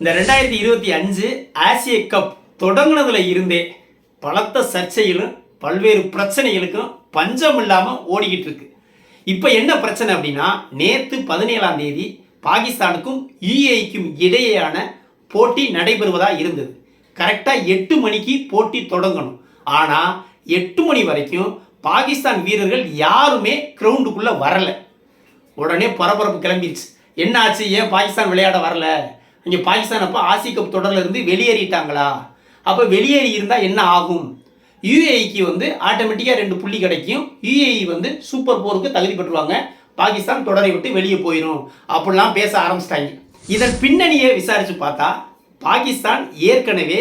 இந்த ரெண்டாயிரத்தி இருபத்தி அஞ்சு ஆசிய கப் தொடங்கினதுல இருந்தே பலத்த சர்ச்சைகளும் பல்வேறு பிரச்சனைகளுக்கும் பஞ்சம் இல்லாமல் ஓடிக்கிட்டு இருக்கு இப்போ என்ன பிரச்சனை அப்படின்னா நேற்று பதினேழாம் தேதி பாகிஸ்தானுக்கும் யுஏக்கும் இடையேயான போட்டி நடைபெறுவதாக இருந்தது. கரெக்டாக எட்டு மணிக்கு போட்டி தொடங்கணும். ஆனால் எட்டு மணி வரைக்கும் பாகிஸ்தான் வீரர்கள் யாருமே கிரவுண்டுக்குள்ளே வரலை. உடனே பரபரப்பு கிளம்பிடுச்சு என்ன ஆச்சு ஏன் பாகிஸ்தான் விளையாட வரல? இங்கே பாகிஸ்தான் அப்போ ஆசிய கப் தொடர்லேருந்து வெளியேறிட்டாங்களா? அப்போ வெளியேறி இருந்தால் என்ன ஆகும்? யுஏஇக்கு வந்து ஆட்டோமேட்டிக்காக ரெண்டு புள்ளி கிடைக்கும். யுஏஇ வந்து சூப்பர் போருக்கு தகுதி பெற்றுவாங்க பாகிஸ்தான் தொடரை விட்டு வெளியே போயிடும் அப்படிலாம் பேச ஆரம்பிச்சிட்டாங்க. இதன் பின்னணியை விசாரித்து பார்த்தா பாகிஸ்தான் ஏற்கனவே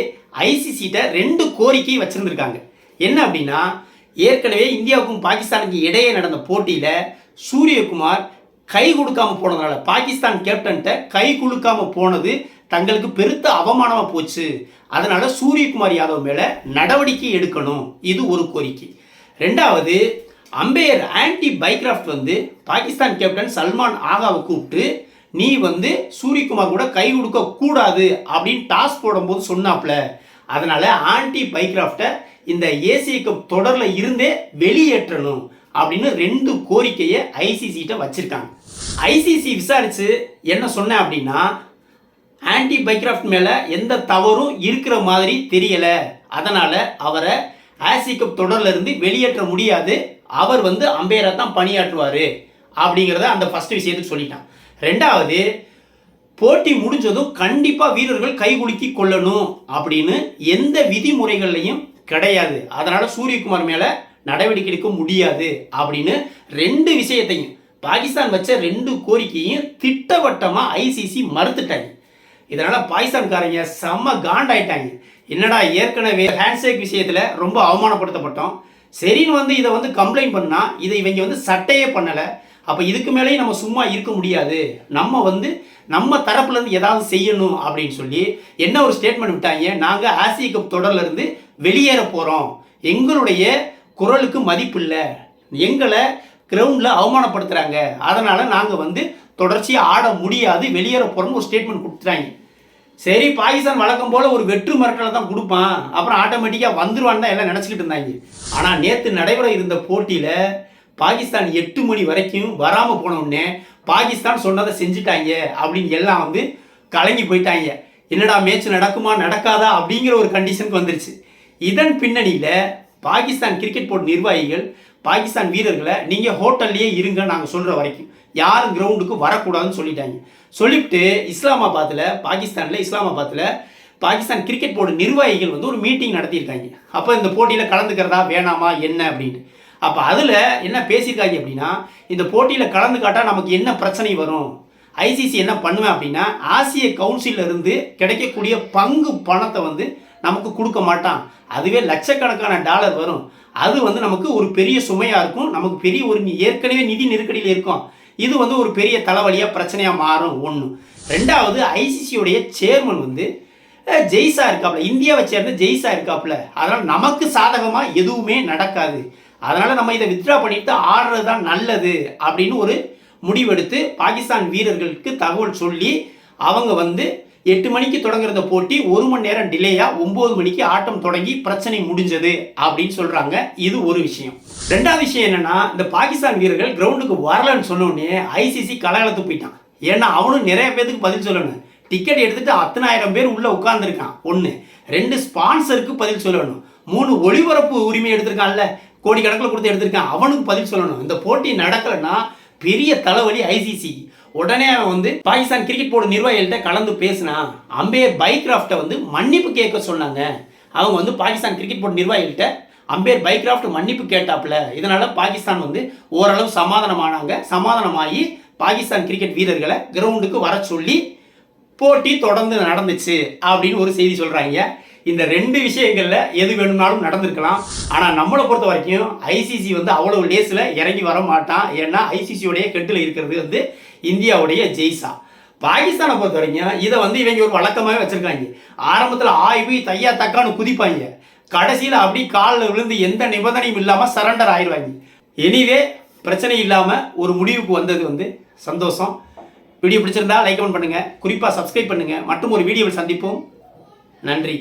ஐசிசிட்ட ரெண்டு கோரிக்கை வச்சுருந்துருக்காங்க. என்ன அப்படின்னா ஏற்கனவே இந்தியாவுக்கும் பாகிஸ்தானுக்கு இடையே நடந்த போட்டியில் சூரியகுமார் கை கொடுக்காம போனதுனால பாகிஸ்தான் கேப்டன்கிட்ட கை கொடுக்காம போனது தங்களுக்கு பெருத்த அவமானமாக போச்சு. அதனால சூரியகுமார் யாதவ் மேலே நடவடிக்கை எடுக்கணும். இது ஒரு கோரிக்கை. ரெண்டாவது அம்பையர் ஆன்டி பைக்ராஃப்ட் வந்து பாகிஸ்தான் கேப்டன் சல்மான் ஆகாவை கூப்பிட்டு நீ வந்து சூரியகுமார் கூட கை கொடுக்க கூடாது அப்படின்னு டாஸ் போடும்போது சொன்னாப்ல. அதனால ஆன்டி பைக்ராஃப்டை இந்த ஏசிய கப் தொடரில் இருந்தே வெளியேற்றணும். அப்படின்னு ரெண்டு கோரிக்கையை ஐசிசிகிட்ட வச்சுருக்காங்க. ஐசிசி விசாரித்து என்ன சொன்னேன் அப்படின்னா ஆன்டி பைக்ராஃப்ட் மேலே எந்த தவறும் இருக்கிற மாதிரி தெரியலை. அதனால் அவரை ஆசிகப் தொடர்லேருந்து வெளியேற்ற முடியாது. அவர் வந்து அம்பையரை தான் பணியாற்றுவார் அப்படிங்கிறத அந்த ஃபர்ஸ்ட் விஷயத்துக்கு சொல்லிட்டான். ரெண்டாவது போட்டி முடிஞ்சதும் கண்டிப்பாக வீரர்கள் கைகுலுக்கி கொள்ளணும் அப்படின்னு எந்த விதிமுறைகள்லையும் கிடையாது. அதனால் சூரியகுமார் மேலே நடவடிக்கை எடுக்க முடியாது அப்படின்னு ரெண்டு விஷயத்தையும் பாகிஸ்தான் வச்ச ரெண்டு கோரிக்கையும் திட்டவட்டமாக ஐசிசி மறுத்துட்டாங்க. இதனால் பாகிஸ்தான்காரங்க செம்ம காண்டாயிட்டாங்க. என்னடா ஏற்கனவே ஹேண்ட்ஷேக் விஷயத்தில் ரொம்ப அவமானப்படுத்தப்பட்டோம். சரின்னு வந்து இதை வந்து கம்ப்ளைண்ட் பண்ணால் இதை இவங்க வந்து சட்டையே பண்ணலை. அப்போ இதுக்கு மேலேயும் நம்ம சும்மா இருக்க முடியாது. நம்ம வந்து நம்ம தரப்புலேருந்து ஏதாவது செய்யணும் அப்படின்னு சொல்லி என்ன ஒரு ஸ்டேட்மெண்ட் விட்டாங்க. நாங்கள் ஆசிய கப் தொடர்லேருந்து வெளியேற போகிறோம் எங்களுடைய குரலுக்கு மதிப்பு இல்லை எங்களை கிரவுண்டில் அவமானப்படுத்துகிறாங்க அதனால் நாங்கள் வந்து தொடர்ச்சியாக ஆட முடியாது. வெளியேற போகிறோம்னு ஒரு ஸ்டேட்மெண்ட் கொடுத்துட்டாங்க. சரி பாகிஸ்தான் வழக்கம் போல் ஒரு வெற்று மிரட்டலை தான் கொடுப்பான். அப்புறம் ஆட்டோமேட்டிக்காக வந்துருவான்னு தான் எல்லாம் நினச்சிக்கிட்டு இருந்தாங்க. ஆனால் நேற்று நடைபெற இருந்த போட்டியில் பாகிஸ்தான் எட்டு மணி வரைக்கும் வராமல் போனவுடனே பாகிஸ்தான் சொன்னதை செஞ்சுட்டாங்க அப்படின்னு எல்லாம் வந்து கலங்கி போயிட்டாங்க. என்னடா மேட்ச் நடக்குமா நடக்காதா அப்படிங்கிற ஒரு கண்டிஷனுக்கு வந்துருச்சு. இதன் பின்னணியில் பாகிஸ்தான் கிரிக்கெட் போர்டு நிர்வாகிகள் பாகிஸ்தான் வீரர்களை நீங்கள் ஹோட்டல்லையே இருங்க நாங்கள் சொல்கிற வரைக்கும். யாரும் கிரவுண்டுக்கு வரக்கூடாதுன்னு சொல்லிட்டாங்க. சொல்லிவிட்டு இஸ்லாமாபாத்தில் பாகிஸ்தானில் இஸ்லாமாபாத்தில் பாகிஸ்தான் கிரிக்கெட் போர்டு நிர்வாகிகள் வந்து ஒரு மீட்டிங் நடத்தியிருக்காங்க. அப்போ இந்த போட்டியில் கலந்துக்கிறதா வேணாமா என்ன அப்படின்ட்டு. அப்போ அதில் என்ன பேசியிருக்காங்க அப்படின்னா இந்த போட்டியில் கலந்து காட்டால் நமக்கு என்ன பிரச்சனை வரும்? ஐசிசி என்ன பண்ணுவேன் அப்படின்னா ஆசிய கவுன்சிலிருந்து கிடைக்கக்கூடிய பங்கு பணத்தை வந்து நமக்கு கொடுக்க மாட்டான். அதுவே லட்சக்கணக்கான டாலர் வரும். அது வந்து நமக்கு ஒரு பெரிய சுமையாக இருக்கும். நமக்கு பெரிய ஒரு ஏற்கனவே நிதி நெருக்கடியில் இருக்கும். இது வந்து ஒரு பெரிய தலைவலியாக பிரச்சனையாக மாறும் ஒன்று ரெண்டாவது ஐசிசியுடைய சேர்மன் வந்து அஹ், ஜெய்ஸா இருக்காப்புல இந்தியாவை சேர்ந்த ஜெய்ஸா இருக்காப்புல அதனால் நமக்கு சாதகமாக எதுவுமே நடக்காது. அதனால் நம்ம இதை வித்ட்ரா பண்ணிட்டு ஆடுறது தான் நல்லது அப்படின்னு ஒரு முடிவெடுத்து பாகிஸ்தான் வீரர்களுக்கு தகவல் சொல்லி அவங்க வந்து எட்டு மணிக்கு தொடங்குறத போட்டி ஒரு மணி நேரம் டிலேயா ஒன்பது மணிக்கு ஆட்டம் தொடங்கி பிரச்சனை முடிஞ்சது அப்படின்னு சொல்றாங்க. இது ஒரு விஷயம். ரெண்டாவது விஷயம் என்னன்னா இந்த பாகிஸ்தான் வீரர்கள் கிரவுண்டுக்கு வரலன்னு சொன்னோடனே ஐசிசி கலகலத்து போயிட்டான். ஏன்னா அவனும் நிறைய பேருக்கு பதில் சொல்லணும். டிக்கெட் எடுத்துட்டு அத்தனாயிரம் பேர் உள்ள உட்கார்ந்துருக்கான். ஒன்று ரெண்டு ஸ்பான்சருக்கு பதில் சொல்லணும். மூணு ஒளிபரப்பு உரிமை எடுத்திருக்கான்ல கோடிக்கணக்கில் கொடுத்து எடுத்திருக்கான். அவனுக்கு பதில் சொல்லணும். இந்த போட்டி நடக்கலைன்னா பெரிய தலைவலி ஐசிசி உடனே அவன் வந்து பாகிஸ்தான் கிரிக்கெட் போர்டு நிர்வாகிகள்கிட்ட கலந்து பேசினா அம்பேர் பைக்ராஃப்டை வந்து மன்னிப்பு கேட்க சொன்னாங்க. அவங்க வந்து பாகிஸ்தான் கிரிக்கெட் போர்டு நிர்வாகிகள்கிட்ட அம்பேர் பைக்ராஃப்ட் மன்னிப்பு கேட்டாப்புல. இதனால பாகிஸ்தான் வந்து ஓரளவு சமாதானமானாங்க. சமாதானமாகி பாகிஸ்தான் கிரிக்கெட் வீரர்களை கிரவுண்டுக்கு வர சொல்லி போட்டி தொடர்ந்து நடந்துச்சு அப்படின்னு ஒரு செய்தி சொல்கிறாங்க இந்த ரெண்டு விஷயங்களில் எது வேணும்னாலும் நடந்திருக்கலாம். ஆனால் நம்மளை பொறுத்த வரைக்கும் ஐசிசி வந்து அவ்வளவு லேஸில் இறங்கி வர மாட்டான். ஏன்னா ஐசிசியோடைய கெட்டில் இருக்கிறது வந்து இந்தியாவுடைய ஜெய்சா பாகிஸ்தானை பொறுத்த வரைக்கும் இதை வந்து இவங்க ஒரு வழக்கமாகவே வச்சுருக்காங்க. ஆரம்பத்தில் ஆய்வு தையா தக்கான்னு குதிப்பாங்க. கடைசியில் அப்படி காலில் விழுந்து எந்த நிபந்தனையும் இல்லாமல் சரண்டர் ஆயிடுவாங்க எனிவே பிரச்சனை இல்லாமல் ஒரு முடிவுக்கு வந்தது வந்து சந்தோஷம். வீடியோ பிடிச்சிருந்தா லைக் கமெண்ட் பண்ணுங்கள் குறிப்பாக சப்ஸ்கிரைப் பண்ணுங்க. மற்றும் ஒரு வீடியோவில் சந்திப்போம். நன்றி.